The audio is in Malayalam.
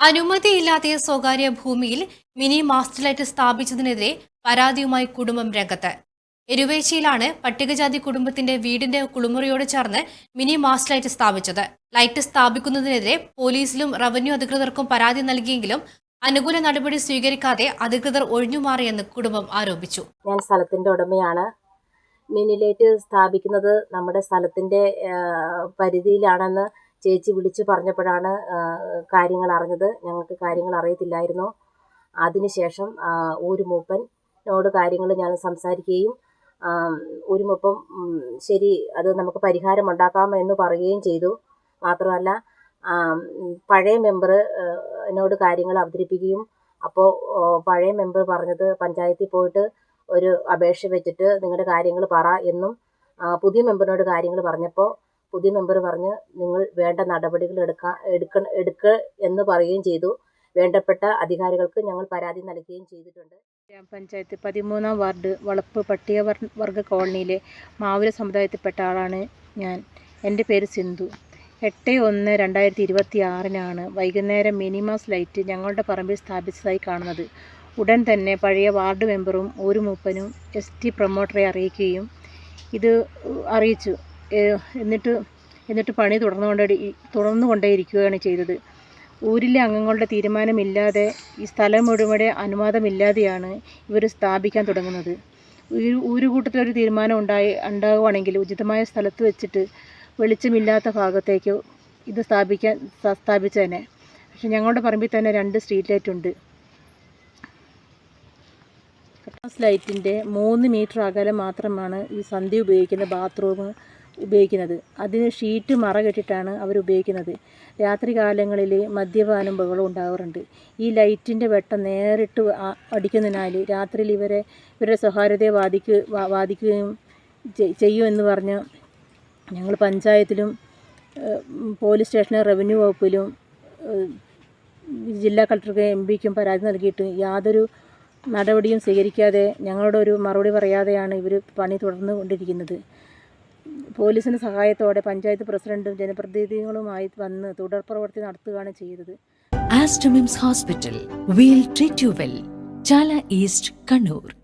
അനുമതിയില്ലാതെ സ്വകാര്യ ഭൂമിയിൽ മിനി മാസ്റ്റർ ലൈറ്റ് സ്ഥാപിച്ചതിനെതിരെ പരാതിയുമായി കുടുംബം രംഗത്ത്. എരുവേച്ചിയിലാണ് പട്ടികജാതി കുടുംബത്തിന്റെ വീടിന്റെ കുളിമുറിയോട് ചേർന്ന് മിനി മാസ്റ്റർ ലൈറ്റ് സ്ഥാപിച്ചത്. ലൈറ്റ് സ്ഥാപിക്കുന്നതിനെതിരെ പോലീസിലും റവന്യൂ അധികൃതർക്കും പരാതി നൽകിയെങ്കിലും അനുകൂല നടപടി സ്വീകരിക്കാതെ അധികൃതർ ഒഴിഞ്ഞുമാറിയെന്ന് കുടുംബം ആരോപിച്ചു. ഞാൻ സ്ഥലത്തിന്റെ ഉടമയാണ്. മിനി ലൈറ്റ് സ്ഥാപിക്കുന്നത് നമ്മുടെ സ്ഥലത്തിന്റെ പരിധിയിലാണെന്ന് ചേച്ചി വിളിച്ചു പറഞ്ഞപ്പോഴാണ് കാര്യങ്ങൾ അറിഞ്ഞത്. ഞങ്ങൾക്ക് കാര്യങ്ങൾ അറിയത്തില്ലായിരുന്നു. അതിനുശേഷം ഒരു മൂപ്പനോട് കാര്യങ്ങൾ ഞാൻ സംസാരിക്കുകയും ഒരു ഊര് മൂപ്പൻ ശരി അത് നമുക്ക് പരിഹാരം ഉണ്ടാക്കാം എന്ന് പറയുകയും ചെയ്തു. മാത്രമല്ല പഴയ മെമ്പർ എന്നോട് കാര്യങ്ങൾ അവതരിപ്പിക്കുകയും അപ്പോൾ പഴയ മെമ്പർ പറഞ്ഞത് പഞ്ചായത്തിൽ പോയിട്ട് ഒരു അപേക്ഷ വെച്ചിട്ട് നിങ്ങളുടെ കാര്യങ്ങൾ പറ എന്നും പുതിയ മെമ്പറിനോട് കാര്യങ്ങൾ പറഞ്ഞപ്പോൾ പുതിയ മെമ്പർ പറഞ്ഞ് നിങ്ങൾ വേണ്ട നടപടികൾ എടുക്കാൻ എടുക്ക എടുക്ക എന്ന് പറയുകയും ചെയ്തു. വേണ്ടപ്പെട്ട അധികാരികൾക്ക് ഞങ്ങൾ പരാതി നൽകുകയും ചെയ്തിട്ടുണ്ട്. ഗ്രാമപഞ്ചായത്ത് പതിമൂന്നാം വാർഡ് വളപ്പ് പട്ടിക വർ- വർഗ കോളനിയിലെ മാവുര സമുദായത്തിൽപ്പെട്ട ആളാണ് ഞാൻ. എന്റെ പേര് സിന്ധു. എട്ട് ഒന്ന് രണ്ടായിരത്തി ഇരുപത്തി ആറിനാണ് വൈകുന്നേരം മിനിമാസ് ലൈറ്റ് ഞങ്ങളുടെ പറമ്പിൽ സ്ഥാപിച്ചതായി കാണുന്നത്. ഉടൻ തന്നെ പഴയ വാർഡ് മെമ്പറും ഒരു മൂപ്പനും എസ് ടി പ്രൊമോട്ടറെ അറിയിക്കുകയും ഇത് അറിയിച്ചു. എന്നിട്ട് എന്നിട്ട് പണി തുടർന്നുകൊണ്ട് തുടർന്നുകൊണ്ടേയിരിക്കുകയാണ് ചെയ്തത്. ഊരിലെ അംഗങ്ങളുടെ തീരുമാനമില്ലാതെ ഈ സ്ഥലം മുഴുവൻ അനുവാദമില്ലാതെയാണ് ഇവർ സ്ഥാപിക്കാൻ തുടങ്ങുന്നത്. ഒരു ഊരുകൂട്ടത്തിലൊരു തീരുമാനം ഉണ്ടായി ഉണ്ടാകുവാണെങ്കിൽ ഉചിതമായ സ്ഥലത്ത് വെച്ചിട്ട് വെളിച്ചമില്ലാത്ത ഭാഗത്തേക്ക് ഇത് സ്ഥാപിക്കാൻ സ്ഥാപിച്ചതന്നെ പക്ഷെ ഞങ്ങളുടെ പറമ്പിൽ തന്നെ രണ്ട് സ്ട്രീറ്റ് ലൈറ്റ് ഉണ്ട്. ക്രിസ്മസ് ലൈറ്റിന്റെ മൂന്ന് മീറ്റർ അകലം മാത്രമാണ് ഈ സന്ധ്യ ഉപയോഗിക്കുന്ന ബാത്റൂം ഉപയോഗിക്കുന്നത്. അതിന് ഷീറ്റ് മറ കെട്ടിട്ടാണ് അവർ ഉപയോഗിക്കുന്നത്. രാത്രി കാലങ്ങളിൽ മദ്യപാനം ബഹളം ഉണ്ടാകാറുണ്ട് ഈ ലൈറ്റിന്റെ വെട്ടം നേരിട്ട് അടിക്കുന്നതിനാൽ രാത്രിയിൽ ഇവരെ ഇവരുടെ സ്വകാര്യതയെ ബാധിക്കുക ബാധിക്കുകയും ചെയ്- ചെയ്യുമെന്ന് പറഞ്ഞ് ഞങ്ങൾ പഞ്ചായത്തിലും പോലീസ് സ്റ്റേഷനിലെ റവന്യൂ വകുപ്പിലും ജില്ലാ കളക്ടർക്ക് എം പിക്കും പരാതി നൽകിയിട്ട് യാതൊരു നടപടിയും സ്വീകരിക്കാതെ ഞങ്ങളോടൊരു മറുപടി പറയാതെയാണ് ഇവർ പണി തുടർന്നു കൊണ്ടിരിക്കുന്നത് പോലീസിന്റെ സഹായത്തോടെ പഞ്ചായത്ത് പ്രസിഡന്റും ജനപ്രതിനിധികളുമായി വന്ന് തുടർ പ്രവൃത്തി നടത്തുകയാണ് ചെയ്തത് Aster MIMS hospital we'll treat you well Chala east Kannur.